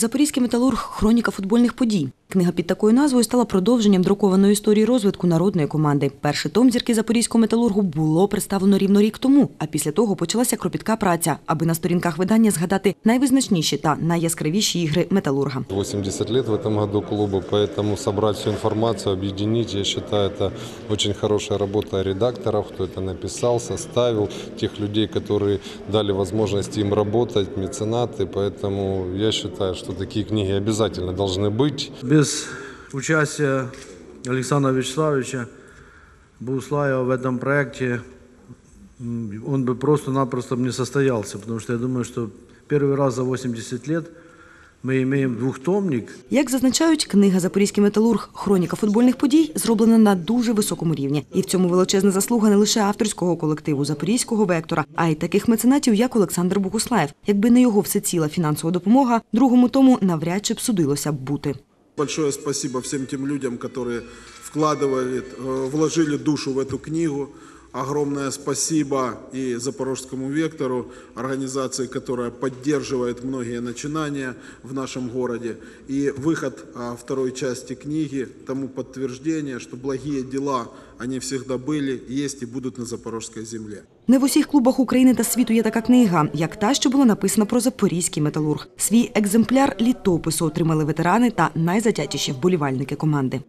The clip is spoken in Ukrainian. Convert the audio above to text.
Запорізький металург хроніка футбольних подій. Книга під такою назвою стала продовженням друкованої історії розвитку народної команди. Перший том зірки запорізького металургу було представлено рівно рік тому, а після того почалася кропітка праця, аби на сторінках видання згадати найвизначніші та найяскравіші ігри металурга. 80 лет в этом году клубу, поэтому собрать всю информацию, объединить, я считаю, это очень хорошая работа редакторов, кто это написал, составил, тех людей, которые дали возможность им работать, меценаты, поэтому я считаю, что такие книги обязательно должны быть. Без участия Александра Вячеславовича Буслаева в этом проекте м, он бы просто-напросто не состоялся, потому что я думаю, что первый раз за 80 лет мы имеем двухтомник, Як зазначають, книга Запорізький металург Хроніка футбольних подій зроблена на дуже високому рівні. І в цьому величезна заслуга не лише авторського колективу Запорізького вектора, а й таких меценатів, як Олександр Богуслаєв. Якби не його всеціла фінансова допомога, другому тому навряд чи б судилося б бути. Большое спасибо всем тем людям, которые вкладывали, э, вложили душу в эту книгу. Огромное спасибо и Запорожскому вектору, организации, которая поддерживает многие начинания в нашем городе. И выход второй части книги тому подтверждение, что благие дела, они всегда были, есть и будут на Запорожской земле. Не в усіх клубах України та світу є така книга, як та, що була написана про запорізький металург. Свій екземпляр літопису отримали ветерани та найзатятіші вболівальники команди.